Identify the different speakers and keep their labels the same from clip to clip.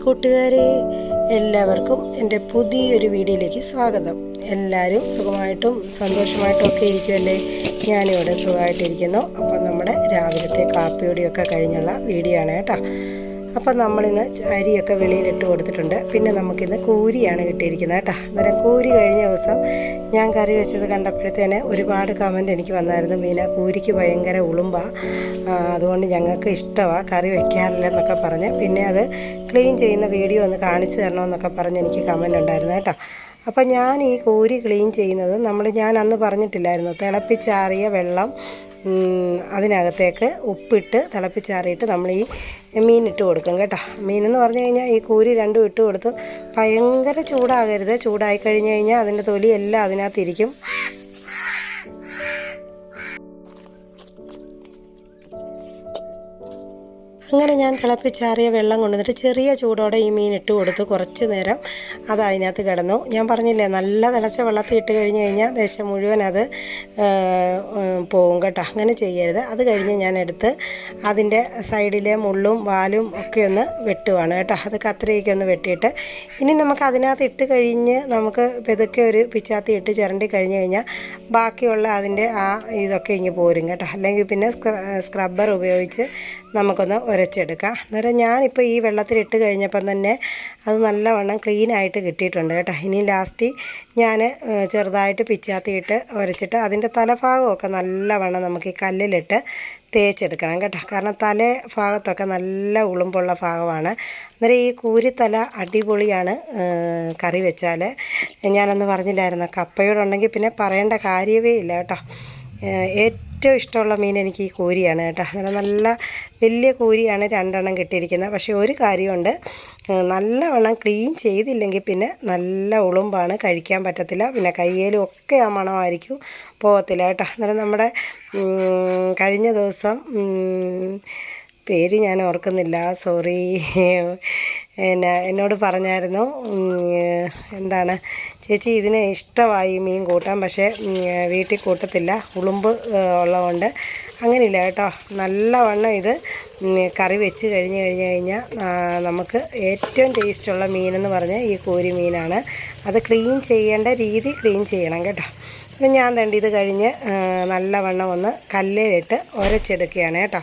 Speaker 1: കൂട്ടുകാരെ എല്ലാവർക്കും എന്റെ പുതിയൊരു വീഡിയോയിലേക്ക് സ്വാഗതം. എല്ലാവരും സുഖമായിട്ടും സന്തോഷമായിട്ടും ഒക്കെ ഇരിക്കുമല്ലേ ഞാനിവിടെ സുഖമായിട്ടിരിക്കുന്നു. അപ്പം നമ്മുടെ രാവിലത്തെ കാപ്പിയോടെയൊക്കെ കഴിഞ്ഞുള്ള വീഡിയോ ആണ് കേട്ടോ. അപ്പം നമ്മളിന്ന് അരിയൊക്കെ വെളിയിലിട്ട് കൊടുത്തിട്ടുണ്ട്. പിന്നെ നമുക്കിന്ന് കൂരിയാണ് കിട്ടിയിരിക്കുന്നത് കേട്ടോ. അന്നേരം കൂരി കഴിഞ്ഞ ദിവസം ഞാൻ കറി വെച്ചത് കണ്ടപ്പോഴത്തേന് ഒരുപാട് കമന്റ് എനിക്ക് വന്നായിരുന്നു. മീന കൂരിക്ക് ഭയങ്കര ഉളുമ്പാ. അതുകൊണ്ട് ഞങ്ങൾക്ക് ഇഷ്ടമാണ് കറി വെക്കാറില്ലെന്നൊക്കെ പറഞ്ഞ്. പിന്നെ അത് ക്ലീൻ ചെയ്യുന്ന വീഡിയോ ഒന്ന് കാണിച്ചു തരണമെന്നൊക്കെ പറഞ്ഞ് എനിക്ക് കമന്റ് ഉണ്ടായിരുന്നു കേട്ടോ. അപ്പം ഞാൻ ഈ കൂരി ക്ലീൻ ചെയ്യുന്നത് നമ്മൾ ഞാൻ അന്ന് പറഞ്ഞിട്ടില്ലായിരുന്നു. തിളപ്പിച്ചാറിയ വെള്ളം അതിനകത്തേക്ക് ഉപ്പിട്ട് തിളപ്പിച്ചാറിയിട്ട് നമ്മൾ ഈ മീൻ ഇട്ട് കൊടുക്കും കേട്ടോ. മീനെന്ന് പറഞ്ഞു കഴിഞ്ഞാൽ ഈ കൂരി രണ്ടും ഇട്ട് കൊടുത്ത് ഭയങ്കര ചൂടാകരുത്. ചൂടായി കഴിഞ്ഞ് കഴിഞ്ഞാൽ അതിന്റെ തൊലി എല്ലാം അതിനകത്തിരിക്കും. അങ്ങനെ ഞാൻ തിളപ്പിച്ചാറിയ വെള്ളം കൊണ്ടുവന്നിട്ട് ചെറിയ ചൂടോടെ ഈ മീൻ ഇട്ട് കൊടുത്ത് കുറച്ച് നേരം അത് അതിനകത്ത് കിടന്നു. ഞാൻ പറഞ്ഞില്ലേ നല്ല തിളച്ച വെള്ളത്തിൽ ഇട്ട് കഴിഞ്ഞ് കഴിഞ്ഞാൽ ദേശം മുഴുവൻ അത് പോകും കേട്ടോ. അങ്ങനെ ചെയ്യരുത്. അത് കഴിഞ്ഞ് ഞാൻ എടുത്ത് അതിന്റെ സൈഡിലെ മുള്ളും വാലും ഒക്കെ ഒന്ന് വെട്ടുവാണ് കേട്ടോ. അത് കത്രിയൊക്കെ ഒന്ന് വെട്ടിയിട്ട് ഇനി നമുക്ക് അതിനകത്ത് ഇട്ട് കഴിഞ്ഞ് നമുക്ക് പെതുക്കെ ഒരു പിച്ചാത്തി ഇട്ട് ചിരണ്ടി കഴിഞ്ഞ് കഴിഞ്ഞാൽ ബാക്കിയുള്ള അതിന്റെ ആ ഇതൊക്കെ ഇങ്ങ് പോരും കേട്ടോ. അല്ലെങ്കിൽ പിന്നെ സ്ക്രബ്ബർ ഉപയോഗിച്ച് നമുക്കൊന്ന് ഉരച്ചെടുക്കാം അന്നേരം ഞാനിപ്പോൾ ഈ വെള്ളത്തിലിട്ട് കഴിഞ്ഞപ്പം തന്നെ അത് നല്ലവണ്ണം ക്ലീനായിട്ട് കിട്ടിയിട്ടുണ്ട് കേട്ടോ. ഇനി ലാസ്റ്റ് ഞാൻ ചെറുതായിട്ട് പിച്ചാത്തിയിട്ട് ഉരച്ചിട്ട് അതിന്റെ തലഭാഗമൊക്കെ നല്ലവണ്ണം നമുക്ക് ഈ കല്ലിലിട്ട് തേച്ചെടുക്കണം കേട്ടോ. കാരണം തല ഭാഗത്തൊക്കെ നല്ല ഉളുമ്പുള്ള ഭാഗമാണ്. അന്നേരം ഈ കൂരിത്തല അടിപൊളിയാണ് കറി വെച്ചാൽ ഞാനന്ന് പറഞ്ഞില്ലായിരുന്നു കപ്പയോടുണ്ടെങ്കിൽ പിന്നെ പറയേണ്ട കാര്യമേ ഇല്ല കേട്ടോ. ഏറ്റവും ഇഷ്ടമുള്ള മീൻ എനിക്ക് ഈ കൂരിയാണ് കേട്ടോ. അങ്ങനെ നല്ല വലിയ കൂരിയാണ് രണ്ടെണ്ണം കിട്ടിയിരിക്കുന്നത്. പക്ഷേ ഒരു കാര്യമുണ്ട്. നല്ലവണ്ണം ക്ലീൻ ചെയ്തില്ലെങ്കിൽ പിന്നെ നല്ല ഉളുമ്പാണ് കഴിക്കാൻ പറ്റത്തില്ല. പിന്നെ കയ്യേലും ഒക്കെ ആ മണമായിരിക്കും പോകത്തില്ല കേട്ടോ. അന്നേരം നമ്മുടെ കഴിഞ്ഞ ദിവസം പേര് ഞാൻ ഓർക്കുന്നില്ല. സോറി എന്നാ എന്നോട് പറഞ്ഞായിരുന്നു എന്താണ് ചേച്ചി ഇതിന് ഇഷ്ടമായി മീൻ കൂട്ടാൻ പക്ഷേ വീട്ടിൽ കൂട്ടത്തില്ല. ഉളുമ്പ് ഉള്ളതുകൊണ്ട് അങ്ങനെയില്ല കേട്ടോ. നല്ലവണ്ണം ഇത് കറി വെച്ച് കഴിഞ്ഞ് കഴിഞ്ഞ് കഴിഞ്ഞാൽ നമുക്ക് ഏറ്റവും ടേസ്റ്റുള്ള മീനെന്ന് പറഞ്ഞാൽ ഈ കോരി മീനാണ്. അത് ക്ലീൻ ചെയ്യേണ്ട രീതി ക്ലീൻ ചെയ്യണം കേട്ടോ. പിന്നെ ഞാൻ തണ്ടി ഇത് കഴിഞ്ഞ് നല്ലവണ്ണം ഒന്ന് കല്ലിലിട്ട് ഉരച്ചെടുക്കുകയാണ് കേട്ടോ.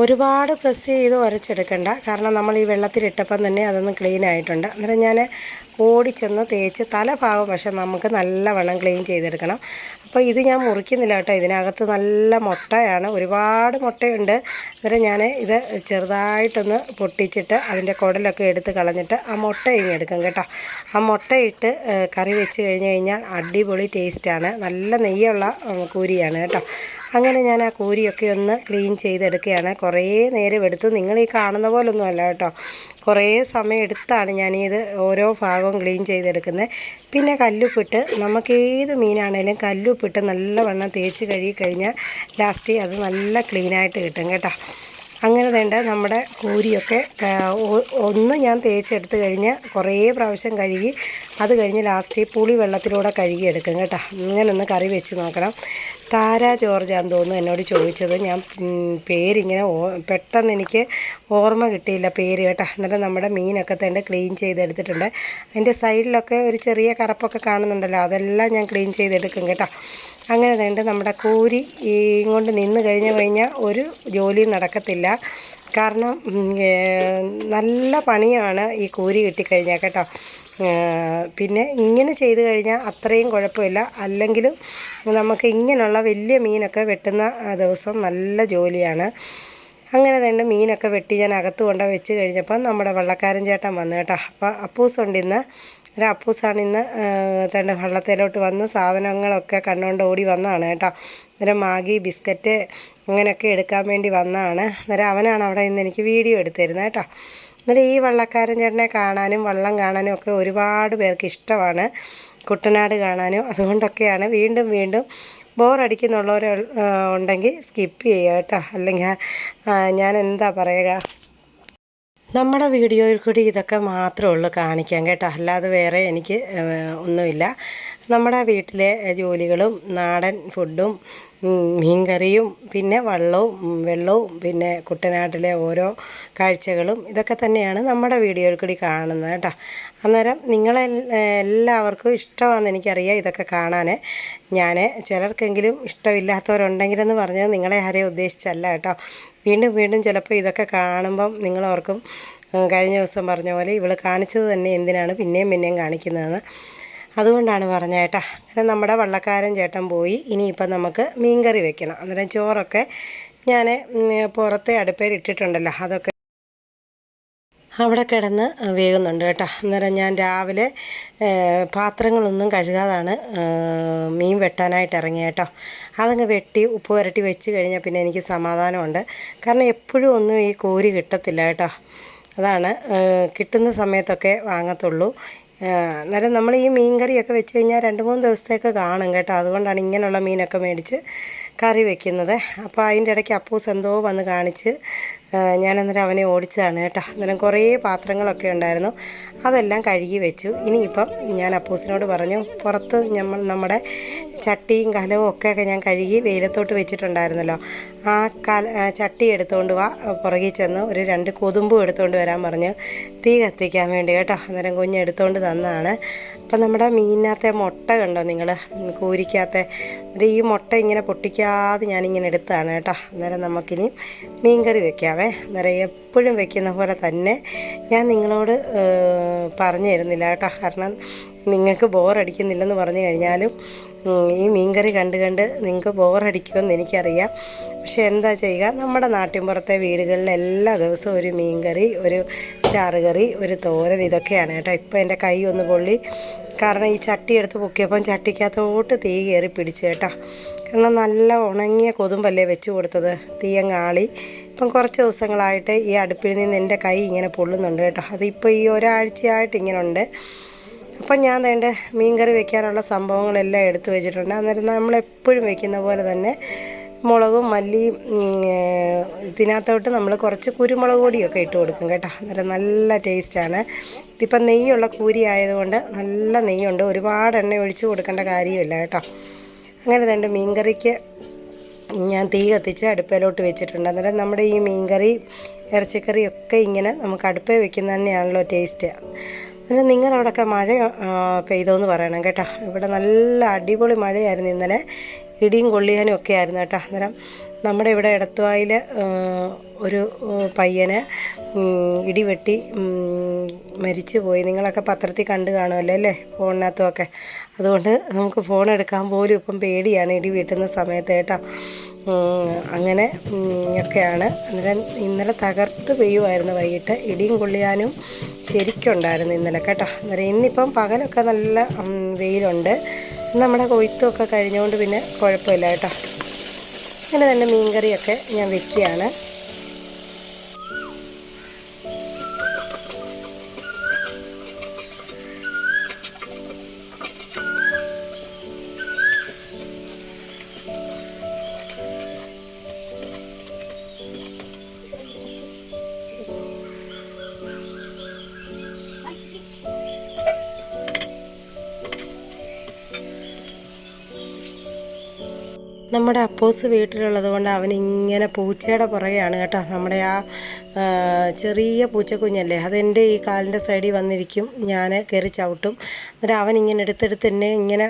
Speaker 1: ഒരുപാട് പ്രസ് ചെയ്ത് ഉരച്ചെടുക്കണ്ട കാരണം നമ്മൾ ഈ വെള്ളത്തിലിട്ടപ്പം തന്നെ അതൊന്ന് ക്ലീൻ ആയിട്ടുണ്ട്. അന്നേരം ഞാൻ ഓടിച്ചെന്ന് തേച്ച് തലഭാഗം പക്ഷെ നമുക്ക് നല്ലവണ്ണം ക്ലീൻ ചെയ്തെടുക്കണം. അപ്പോൾ ഇത് ഞാൻ മുറിക്കുന്നില്ല കേട്ടോ. ഇതിനകത്ത് നല്ല മുട്ടയാണ്. ഒരുപാട് മുട്ടയുണ്ട്. അന്നേരം ഞാൻ ഇത് ചെറുതായിട്ടൊന്ന് പൊട്ടിച്ചിട്ട് അതിന്റെ കുടലൊക്കെ എടുത്ത് കളഞ്ഞിട്ട് ആ മുട്ട ഇനി എടുക്കും കേട്ടോ. ആ മുട്ടയിട്ട് കറി വെച്ച് കഴിഞ്ഞ് കഴിഞ്ഞാൽ അടിപൊളി ടേസ്റ്റാണ്. നല്ല നെയ്യുള്ള കൂരിയാണ് കേട്ടോ. അങ്ങനെ ഞാൻ ആ കൂരിയൊക്കെ ഒന്ന് ക്ലീൻ ചെയ്തെടുക്കുകയാണ്. കുറേ നേരം എടുത്തു. നിങ്ങൾ ഈ കാണുന്ന പോലൊന്നും അല്ല കേട്ടോ. കുറേ സമയം എടുത്താണ് ഞാനിത് ഓരോ ഭാഗവും ക്ലീൻ ചെയ്തെടുക്കുന്നത്. പിന്നെ കല്ലുപ്പിട്ട് നമുക്ക് ഏത് മീനാണേലും കല്ലുപ്പിട്ട് നല്ലവണ്ണം തേച്ച് കഴുകി കഴിഞ്ഞാൽ ലാസ്റ്റ് അത് നല്ല ക്ലീനായിട്ട് കിട്ടും കേട്ടോ. അങ്ങനെ വേണ്ട നമ്മുടെ കൂരിയൊക്കെ ഒന്ന് ഞാൻ തേച്ചെടുത്ത് കഴിഞ്ഞ് കുറേ പ്രാവശ്യം കഴുകി അത് കഴിഞ്ഞ് ലാസ്റ്റ് പുളി വെള്ളത്തിലൂടെ കഴുകിയെടുക്കും കേട്ടോ. ഇങ്ങനെ ഒന്ന് കറി വെച്ച് നോക്കണം. താര ജോർജാന്ന് തോന്നുന്നു എന്നോട് ചോദിച്ചത്. ഞാൻ പേരിങ്ങനെ ഓ- പെട്ടെന്ന് എനിക്ക് ഓർമ്മ കിട്ടിയില്ല പേര് കേട്ടോ. എന്നിട്ട് നമ്മുടെ മീനൊക്കെ തന്നെ ക്ലീൻ ചെയ്തെടുത്തിട്ടുണ്ട്. അതിന്റെ സൈഡിലൊക്കെ ഒരു ചെറിയ കറപ്പൊക്കെ കാണുന്നുണ്ടല്ലോ. അതെല്ലാം ഞാൻ ക്ലീൻ ചെയ്തെടുക്കും കേട്ടോ. അങ്ങനെ വേണ്ട നമ്മുടെ കൂരി ഇങ്ങോട്ട് നിന്ന് കഴിഞ്ഞു കഴിഞ്ഞാൽ ഒരു ജോലിയും നടക്കത്തില്ല. കാരണം നല്ല പണിയാണ് ഈ കൂരി കിട്ടിക്കഴിഞ്ഞാൽ കേട്ടോ. പിന്നെ ഇങ്ങനെ ചെയ്ത് കഴിഞ്ഞാൽ അത്രയും കുഴപ്പമില്ല. അല്ലെങ്കിലും നമുക്ക് ഇങ്ങനെയുള്ള വലിയ മീനൊക്കെ വെട്ടുന്ന ദിവസം നല്ല ജോലിയാണ്. അങ്ങനെ തന്നെ മീനൊക്കെ വെട്ടി ഞാൻ അകത്ത് കൊണ്ട് വെച്ച് കഴിഞ്ഞപ്പോൾ നമ്മുടെ വള്ളക്കാരൻ ചേട്ടൻ വന്നു കേട്ടോ. അപ്പോൾ അപ്പൂസുണ്ട് ഇന്ന്. ഒരു അപ്പൂസാണ് ഇന്ന് തന്റെ വള്ളത്തിലോട്ട് വന്ന് സാധനങ്ങളൊക്കെ കണ്ടുകൊണ്ട് ഓടി വന്നതാണ് കേട്ടോ. അന്നേരം മാഗി ബിസ്ക്കറ്റ് അങ്ങനെയൊക്കെ എടുക്കാൻ വേണ്ടി വന്നതാണ്. അന്നേരം അവനാണ് അവിടെ ഇന്ന് എനിക്ക് വീഡിയോ എടുത്തിരുന്നത് കേട്ടോ. അന്നേരം ഈ വള്ളക്കാരൻ ചേട്ടനെ കാണാനും വള്ളം കാണാനും ഒക്കെ ഒരുപാട് പേർക്ക് ഇഷ്ടമാണ്. കുട്ടനാട് കാണാനും അതുകൊണ്ടൊക്കെയാണ് വീണ്ടും വീണ്ടും ബോറടിക്കുന്നുള്ളവർ ഉണ്ടെങ്കിൽ സ്കിപ്പ് ചെയ്യുക കേട്ടോ. അല്ലെങ്കിൽ ഞാൻ എന്താ പറയുക? നമ്മുടെ വീഡിയോയിൽ കൂടി ഇതൊക്കെ മാത്രമേ ഉള്ളൂ കാണിക്കാൻ കേട്ടോ. അല്ലാതെ വേറെ എനിക്ക് ഒന്നുമില്ല. നമ്മുടെ വീട്ടിലെ ജോലികളും നാടൻ ഫുഡും മീൻകറിയും പിന്നെ വള്ളവും വെള്ളവും പിന്നെ കുട്ടനാട്ടിലെ ഓരോ കാഴ്ചകളും ഇതൊക്കെ തന്നെയാണ് നമ്മുടെ വീഡിയോയിൽ കൂടി കാണുന്നത് കേട്ടോ. അന്നേരം നിങ്ങളെ എല്ലാവർക്കും ഇഷ്ടമാണെന്ന് എനിക്കറിയാം ഇതൊക്കെ കാണാൻ ഞാൻ ചിലർക്കെങ്കിലും ഇഷ്ടമില്ലാത്തവരുണ്ടെങ്കിലെന്ന് പറഞ്ഞത് നിങ്ങളെ ആരെയും ഉദ്ദേശിച്ചല്ല കേട്ടോ. വീണ്ടും വീണ്ടും ചിലപ്പോൾ ഇതൊക്കെ കാണുമ്പം നിങ്ങളോർക്കും കഴിഞ്ഞ ദിവസം പറഞ്ഞ പോലെ ഇവൾ കാണിച്ചത് തന്നെ എന്തിനാണ് പിന്നെയും പിന്നെയും കാണിക്കുന്നതെന്ന്. അതുകൊണ്ടാണ് പറഞ്ഞ കേട്ടാ. അങ്ങനെ നമ്മുടെ വള്ളക്കാരൻ ചേട്ടൻ പോയി. ഇനിയിപ്പം നമുക്ക് മീൻകറി വെക്കണം. അന്നേരം ചോറൊക്കെ ഞാൻ പുറത്തെ അടുപ്പേരിട്ടിട്ടുണ്ടല്ലോ. അതൊക്കെ അവിടെ കിടന്ന് വേകുന്നുണ്ട് കേട്ടോ. അന്നേരം ഞാൻ രാവിലെ പാത്രങ്ങളൊന്നും കഴുകാതാണ് മീൻ വെട്ടാനായിട്ട് ഇറങ്ങിയ കേട്ടോ. അതങ്ങ് വെട്ടി ഉപ്പ് പുരട്ടി വെച്ച് കഴിഞ്ഞാൽ പിന്നെ എനിക്ക് സമാധാനമുണ്ട്. കാരണം എപ്പോഴും ഒന്നും ഈ കോരി കിട്ടത്തില്ല കേട്ടോ. അതാണ് കിട്ടുന്ന സമയത്തൊക്കെ വാങ്ങത്തുള്ളൂ. അന്നേരം നമ്മൾ ഈ മീൻ കറിയൊക്കെ വെച്ച് കഴിഞ്ഞാൽ രണ്ട് മൂന്ന് ദിവസത്തേക്ക് കാണും കേട്ടോ. അതുകൊണ്ടാണ് ഇങ്ങനെയുള്ള മീനൊക്കെ മേടിച്ച് കറി വെക്കുന്നത്. അപ്പോൾ അതിന്റെ ഇടയ്ക്ക് അപ്പൂസ് എന്തോ വന്ന് കാണിച്ച് ഞാനന്നേരം അവനെ ഓടിച്ചതാണ് കേട്ടോ. അന്നേരം കുറേ പാത്രങ്ങളൊക്കെ ഉണ്ടായിരുന്നു. അതെല്ലാം കഴുകി വെച്ചു. ഇനിയിപ്പം ഞാൻ അപ്പൂസിനോട് പറഞ്ഞു പുറത്ത് നമ്മൾ നമ്മുടെ ചട്ടിയും കലവും ഒക്കെ ഞാൻ കഴുകി വെയിലത്തോട്ട് വെച്ചിട്ടുണ്ടായിരുന്നല്ലോ. ആ കല ചട്ടി എടുത്തുകൊണ്ട് വാ. പുറകിൽ ചെന്ന് ഒരു രണ്ട് കൊതുമ്പും എടുത്തുകൊണ്ട് വരാൻ പറഞ്ഞ്. തീ കത്തിക്കാൻ വേണ്ടി കേട്ടോ. അന്നേരം കുഞ്ഞ് എടുത്തുകൊണ്ട് തന്നതാണ് അപ്പം നമ്മുടെ മീനിനകത്തെ മുട്ട കണ്ടോ നിങ്ങൾ കൂരിക്കാത്ത ഈ മുട്ട ഇങ്ങനെ പൊട്ടിക്കാതെ ഞാനിങ്ങനെ എടുത്താണ് കേട്ടോ. അന്നേരം നമുക്കിനി മീൻ കറി വെക്കാവേ. അന്നേരം എപ്പോഴും വെക്കുന്ന പോലെ തന്നെ ഞാൻ നിങ്ങളോട് പറഞ്ഞു തരുന്നില്ല കേട്ടോ. കാരണം നിങ്ങൾക്ക് ബോറടിക്കുന്നില്ലെന്ന് പറഞ്ഞു കഴിഞ്ഞാലും ഈ ഈ മീൻകറി കണ്ട് കണ്ട് നിങ്ങൾക്ക് ബോറടിക്കുമെന്ന് എനിക്കറിയാം. പക്ഷെ എന്താ ചെയ്യുക? നമ്മുടെ നാട്ടിൻപുറത്തെ വീടുകളിൽ എല്ലാ ദിവസവും ഒരു മീൻകറി ഒരു ചാറുകറി ഒരു തോരൻ ഇതൊക്കെയാണ് കേട്ടോ. ഇപ്പോൾ എന്റെ കൈ ഒന്ന് പൊള്ളി. കാരണം ഈ ചട്ടി എടുത്ത് പൊക്കിയപ്പം ചട്ടിക്കകത്തോട്ട് തീ കയറി പിടിച്ചു കേട്ടോ. കാരണം നല്ല ഉണങ്ങിയ കൊതുമ്പല്ലേ വെച്ച് കൊടുത്തത്? തീയങ്ങാളി. ഇപ്പം കുറച്ച് ദിവസങ്ങളായിട്ട് ഈ അടുപ്പിൽ നിന്ന് എന്റെ കൈ ഇങ്ങനെ പൊള്ളുന്നുണ്ട് കേട്ടോ. അതിപ്പോൾ ഈ ഒരാഴ്ചയായിട്ട് ഇങ്ങനെ ഉണ്ട് അപ്പം ഞാൻ വേണ്ട മീൻകറി വെക്കാനുള്ള സംഭവങ്ങളെല്ലാം എടുത്തു വെച്ചിട്ടുണ്ട്. അന്നേരം നമ്മളെപ്പോഴും വെക്കുന്ന പോലെ തന്നെ മുളകും മല്ലിയും ഇതിനകത്തോട്ട് നമ്മൾ കുറച്ച് കുരുമുളക് പൊടിയൊക്കെ ഇട്ട് കൊടുക്കും കേട്ടോ. അന്നേരം നല്ല ടേസ്റ്റാണ്. ഇതിപ്പം നെയ്യുള്ള കൂരി ആയതുകൊണ്ട് നല്ല നെയ്യുണ്ട്. ഒരുപാട് എണ്ണ ഒഴിച്ച് കൊടുക്കേണ്ട കാര്യമില്ല കേട്ടോ. അങ്ങനെ തന്നെ മീൻകറിക്ക് ഞാൻ തീ കത്തിച്ച് അടുപ്പയിലോട്ട് വെച്ചിട്ടുണ്ട്. അന്നേരം നമ്മുടെ ഈ മീൻകറി ഇറച്ചിക്കറി ഒക്കെ ഇങ്ങനെ നമുക്ക് അടുപ്പേ വെക്കുന്ന തന്നെയാണല്ലോ ടേസ്റ്റ്. അന്നേരം നിങ്ങളവിടെയൊക്കെ മഴ പെയ്തോ പെയ്തോന്ന് പറയണം കേട്ടോ. ഇവിടെ നല്ല അടിപൊളി മഴയായിരുന്നു ഇന്നലെ. ഇടിയും കൊള്ളിയാനും ഒക്കെ ആയിരുന്നു കേട്ടോ. അന്നേരം നമ്മുടെ ഇവിടെ എടത്തുവായിൽ ഒരു പയ്യനെ ഇടിവെട്ടി മരിച്ചു പോയി. നിങ്ങളൊക്കെ പത്രത്തിൽ കണ്ടു കാണുമല്ലോ അല്ലേ ഫോണിനകത്തുമൊക്കെ അതുകൊണ്ട് നമുക്ക് ഫോൺ എടുക്കാൻ പോലും ഇപ്പം പേടിയാണ് ഇടി വീട്ടുന്ന സമയത്ത് കേട്ടോ. അങ്ങനെ ഒക്കെയാണ്. അന്നേരം ഇന്നലെ തകർത്ത് പെയ്യുമായിരുന്നു വൈകിട്ട്. ഇടിയും കൊള്ളിയാനും ശരിക്കുണ്ടായിരുന്നു ഇന്നലെ കേട്ടോ. അന്നേരം ഇന്നിപ്പം പകലൊക്കെ നല്ല വെയിലുണ്ട്. നമ്മുടെ കൊയ്ത്തൊക്കെ കഴിഞ്ഞുകൊണ്ട് പിന്നെ കുഴപ്പമില്ല കേട്ടോ. അങ്ങനെ തന്നെ മീൻകറിയൊക്കെ ഞാൻ വെക്കുകയാണ്. നമ്മുടെ അപ്പോസ് വീട്ടിലുള്ളത് കൊണ്ട് അവനിങ്ങനെ പൂച്ചയുടെ പുറകെയാണ് കേട്ടോ. നമ്മുടെ ആ ചെറിയ പൂച്ചക്കുഞ്ഞല്ലേ അതെന്റെ ഈ കാലിന്റെ സൈഡിൽ വന്നിരിക്കും. ഞാൻ കയറി ചവിട്ടും. എന്നിട്ട് അവൻ ഇങ്ങനെ എടുത്തെടുത്ത് എന്നെ ഇങ്ങനെ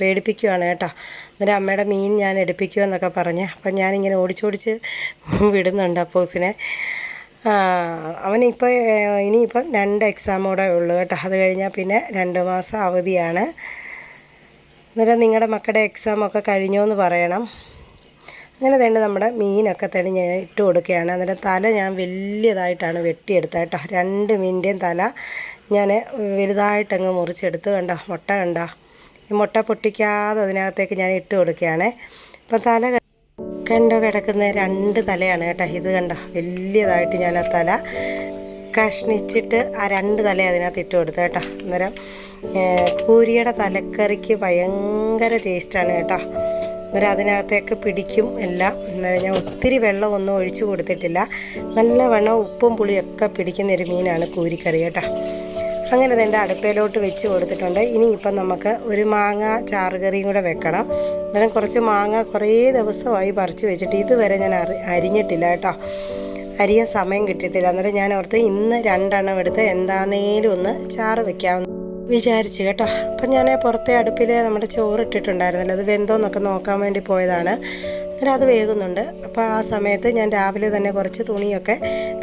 Speaker 1: പേടിപ്പിക്കുവാണ് കേട്ടോ. എന്നിട്ട് അമ്മയുടെ മീൻ ഞാൻ എടുപ്പിക്കുമെന്നൊക്കെ പറഞ്ഞ്. അപ്പം ഞാനിങ്ങനെ ഓടിച്ചോടിച്ച് വിടുന്നുണ്ട് അപ്പോസിനെ. അവനിപ്പോൾ ഇനിയിപ്പം രണ്ട് എക്സാം കൂടെ ഉള്ളു കേട്ടോ. അത് കഴിഞ്ഞാൽ പിന്നെ രണ്ട് മാസം അവധിയാണ്. അന്നേരം നിങ്ങളുടെ മക്കളുടെ എക്സാമൊക്കെ കഴിഞ്ഞോ എന്ന് പറയണം. അങ്ങനെ തന്നെ നമ്മുടെ മീനൊക്കെ തന്നെ ഞാൻ ഇട്ട് കൊടുക്കുകയാണ്. അന്നേരം തല ഞാൻ വലിയതായിട്ടാണ് വെട്ടിയെടുത്തത് കേട്ടോ. രണ്ട് മീനിന്റെയും തല ഞാൻ വലുതായിട്ടങ്ങ് മുറിച്ചെടുത്ത് കണ്ടോ മുട്ട കണ്ടോ? ഈ മുട്ട പൊട്ടിക്കാതെ അതിനകത്തേക്ക് ഞാൻ ഇട്ട് കൊടുക്കുകയാണേ. അപ്പം തല കണ്ടോ കിടക്കുന്ന രണ്ട് തലയാണ് കേട്ടോ. ഇത് കണ്ടോ വലിയതായിട്ട് ഞാൻ ആ തല കഷ്ണിച്ചിട്ട് ആ രണ്ട് തല അതിനകത്ത് ഇട്ട് കൊടുത്തു കേട്ടോ. അന്നേരം കൂരിയുടെ തലക്കറിക്ക് ഭയങ്കര ടേസ്റ്റാണ് കേട്ടോ. അന്നേരം അതിനകത്തേക്ക് പിടിക്കും എല്ലാം. ഞാൻ ഒത്തിരി വെള്ളമൊന്നും ഒഴിച്ചു കൊടുത്തിട്ടില്ല. നല്ല വെള്ളം ഉപ്പും പുളിയൊക്കെ പിടിക്കുന്ന ഒരു മീനാണ് കൂരിക്കറി കേട്ടോ. അങ്ങനെ അതെന്റെ അടുപ്പയിലോട്ട് വെച്ച് കൊടുത്തിട്ടുണ്ട്. ഇനിയിപ്പം നമുക്ക് ഒരു മാങ്ങ ചാറുകറിയും കൂടെ വെക്കണം. അന്നേരം കുറച്ച് മാങ്ങ കുറേ ദിവസമായി പറിച്ച് വെച്ചിട്ട് ഇതുവരെ ഞാൻ അറി അരിഞ്ഞിട്ടില്ല കേട്ടോ. അരിയാൻ സമയം കിട്ടിയിട്ടില്ല. അന്നേരം ഞാൻ ഓർത്ത് ഇന്ന് രണ്ടെണ്ണം എടുത്ത് എന്താന്നേലും ഒന്ന് ചാറ് വെക്കാമെന്ന് വിചാരിച്ചു കേട്ടോ. അപ്പം ഞാൻ പുറത്തെ അടുപ്പിൽ നമ്മുടെ ചോറ് ഇട്ടിട്ടുണ്ടായിരുന്നല്ലോ അത് വെന്തോന്നൊക്കെ നോക്കാൻ വേണ്ടി പോയതാണ്. അന്നേരം അത് വേകുന്നുണ്ട്. അപ്പോൾ ആ സമയത്ത് ഞാൻ രാവിലെ തന്നെ കുറച്ച് തുണിയൊക്കെ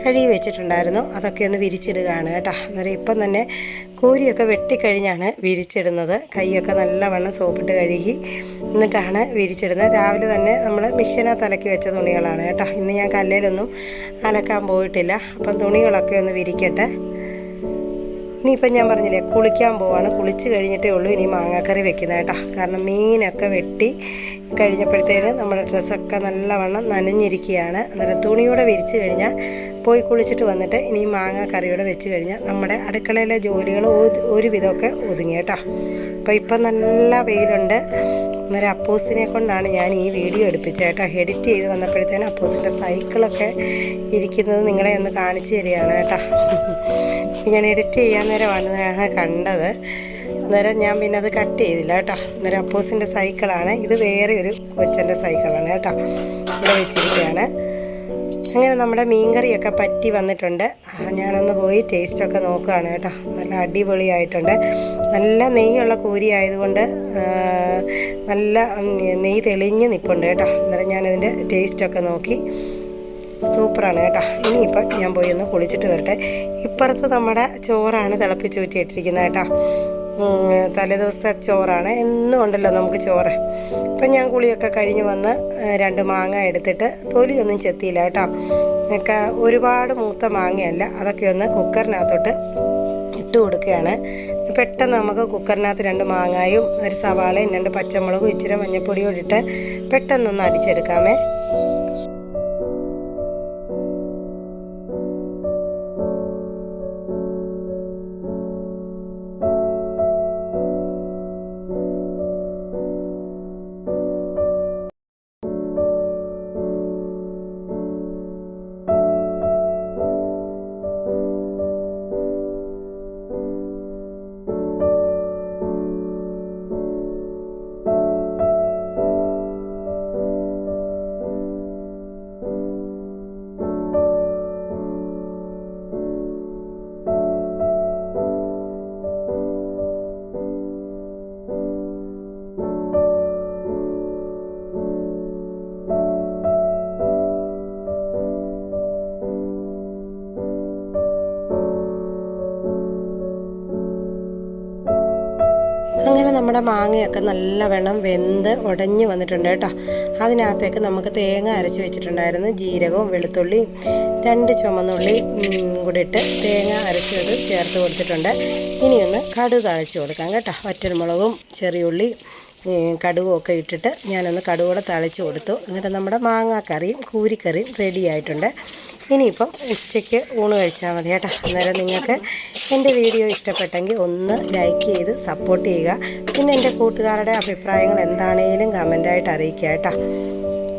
Speaker 1: കഴുകി വെച്ചിട്ടുണ്ടായിരുന്നു. അതൊക്കെ ഒന്ന് വിരിച്ചിടുകയാണ് കേട്ടോ. അന്നേരം ഇപ്പം തന്നെ കൂരിയൊക്കെ വെട്ടിക്കഴിഞ്ഞാണ് വിരിച്ചിടുന്നത്. കൈയൊക്കെ നല്ലവണ്ണം സോപ്പിട്ട് കഴുകി എന്നിട്ടാണ് വിരിച്ചിടുന്നത്. രാവിലെ തന്നെ നമ്മൾ മിഷ്യനകത്ത് അലക്കി വെച്ച തുണികളാണ് കേട്ടോ. ഇന്ന് ഞാൻ കല്ലിലൊന്നും അലക്കാൻ പോയിട്ടില്ല. അപ്പം തുണികളൊക്കെ ഒന്ന് വിരിക്കട്ടെ. ഇനിയിപ്പം ഞാൻ പറഞ്ഞില്ലേ കുളിക്കാൻ പോവാണ്. കുളിച്ച് കഴിഞ്ഞിട്ടേ ഉള്ളൂ ഇനി മാങ്ങാക്കറി വെക്കുന്നത് കേട്ടോ. കാരണം മീനൊക്കെ വെട്ടി കഴിഞ്ഞപ്പോഴത്തേന് നമ്മുടെ ഡ്രസ്സൊക്കെ നല്ലവണ്ണം നനഞ്ഞിരിക്കുകയാണ്. അന്നേരം തുണിയോടെ വിരിച്ചു കഴിഞ്ഞാൽ പോയി കുളിച്ചിട്ട് വന്നിട്ട് ഇനി മാങ്ങ കറിയോടെ വെച്ച് കഴിഞ്ഞാൽ നമ്മുടെ അടുക്കളയിലെ ജോലികൾ ഒരു- ഒരുവിധമൊക്കെ ഒതുങ്ങി കേട്ടോ. അപ്പോൾ ഇപ്പം നല്ല വെയിലുണ്ട്. അന്നേരം അപ്പൂസിനെ കൊണ്ടാണ് ഞാൻ ഈ വീഡിയോ എടുപ്പിച്ചത് കേട്ടോ. എഡിറ്റ് ചെയ്ത് വന്നപ്പോഴത്തേനും അപ്പൂസിന്റെ സൈക്കിളൊക്കെ ഇരിക്കുന്നത് നിങ്ങളെ ഒന്ന് കാണിച്ചു തരികയാണ് കേട്ടോ. ഞാൻ എഡിറ്റ് ചെയ്യാൻ നേരമാണ് കണ്ടത്. അന്നേരം ഞാൻ പിന്നെ അത് കട്ട് ചെയ്തില്ല കേട്ടോ. അന്നേരം അപ്പൂസിന്റെ സൈക്കിളാണ്. ഇത് വേറെ ഒരു കൊച്ചന്റെ സൈക്കിളാണ് കേട്ടോ. ഇവിടെ വെച്ചിരിക്കുകയാണ്. അങ്ങനെ നമ്മുടെ മീൻകറിയൊക്കെ പറ്റി വന്നിട്ടുണ്ട്. ഞാനൊന്ന് പോയി ടേസ്റ്റൊക്കെ നോക്കുകയാണ് കേട്ടോ. നല്ല അടിപൊളിയായിട്ടുണ്ട്. നല്ല നെയ്യുള്ള കൂരി ആയതുകൊണ്ട് നല്ല നെയ്യ് തെളിഞ്ഞ് നിൽപ്പുണ്ട് കേട്ടോ. അന്നേരം ഞാനതിന്റെ ടേസ്റ്റൊക്കെ നോക്കി. സൂപ്പറാണ് കേട്ടോ. ഇനിയിപ്പം ഞാൻ പോയി ഒന്ന് കുളിച്ചിട്ട് വരട്ടെ. ഇപ്പുറത്ത് നമ്മുടെ ചോറാണ് തിളപ്പിച്ച് ഊറ്റിയിട്ടിരിക്കുന്നത് കേട്ടോ. ഉം, തലേദിവസത്തെ ചോറാണ്. എന്നും ഉണ്ടല്ലോ നമുക്ക് ചോറ്. അപ്പം ഞാൻ കുളിയൊക്കെ കഴിഞ്ഞ് വന്ന് രണ്ട് മാങ്ങ എടുത്തിട്ട് തൊലിയൊന്നും ചെത്തിയില്ല കേട്ടോ. ഒരുപാട് മൂത്ത മാങ്ങയല്ല അതൊക്കെ ഒന്ന് കുക്കറിനകത്തോട്ട് ഇട്ട് കൊടുക്കുകയാണ്. പെട്ടെന്ന് നമുക്ക് കുക്കറിനകത്ത് രണ്ട് മാങ്ങായും ഒരു സവാളയും രണ്ട് പച്ചമുളകും ഇച്ചിരി മഞ്ഞൾപ്പൊടിയും ഇട്ടിട്ട് പെട്ടെന്നൊന്ന് അടിച്ചെടുക്കാമേ. നമ്മുടെ മാങ്ങയൊക്കെ നല്ലവണ്ണം വെന്ത് ഉടഞ്ഞു വന്നിട്ടുണ്ട് കേട്ടോ. അതിനകത്തേക്ക് നമുക്ക് തേങ്ങ അരച്ച് വെച്ചിട്ടുണ്ടായിരുന്നു. ജീരകവും വെളുത്തുള്ളിയും രണ്ട് ചുമന്നുള്ളി കൂടി ഇട്ട് തേങ്ങ അരച്ചത് ചേർത്ത് കൊടുത്തിട്ടുണ്ട്. ഇനിയൊന്ന് കടുക് തളിച്ച് കൊടുക്കാം കേട്ടോ. വറ്റൽമുളകും ചെറിയുള്ളി ഈ കടുകും ഒക്കെ ഇട്ടിട്ട് ഞാനൊന്ന് കടുകൂടെ തളിച്ച് കൊടുത്തു. എന്നിട്ട് നമ്മുടെ മാങ്ങാക്കറിയും കൂരിക്കറിയും റെഡി ആയിട്ടുണ്ട്. ഇനിയിപ്പം ഉച്ചയ്ക്ക് ഊണ് കഴിച്ചാൽ മതി കേട്ടോ. അന്നേരം നിങ്ങൾക്ക് എന്റെ വീഡിയോ ഇഷ്ടപ്പെട്ടെങ്കിൽ ഒന്ന് ലൈക്ക് ചെയ്ത് സപ്പോർട്ട് ചെയ്യുക. പിന്നെ എന്റെ കൂട്ടുകാരുടെ അഭിപ്രായങ്ങൾ എന്താണേലും കമന്റായിട്ട് അറിയിക്കുക കേട്ടോ.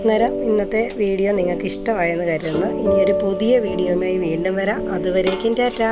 Speaker 1: അന്നേരം ഇന്നത്തെ വീഡിയോ നിങ്ങൾക്ക് ഇഷ്ടമായെന്ന് കരുതുന്നു. ഇനിയൊരു പുതിയ വീഡിയോയുമായി വീണ്ടും വരാം. അതുവരേക്കും ടാറ്റാ.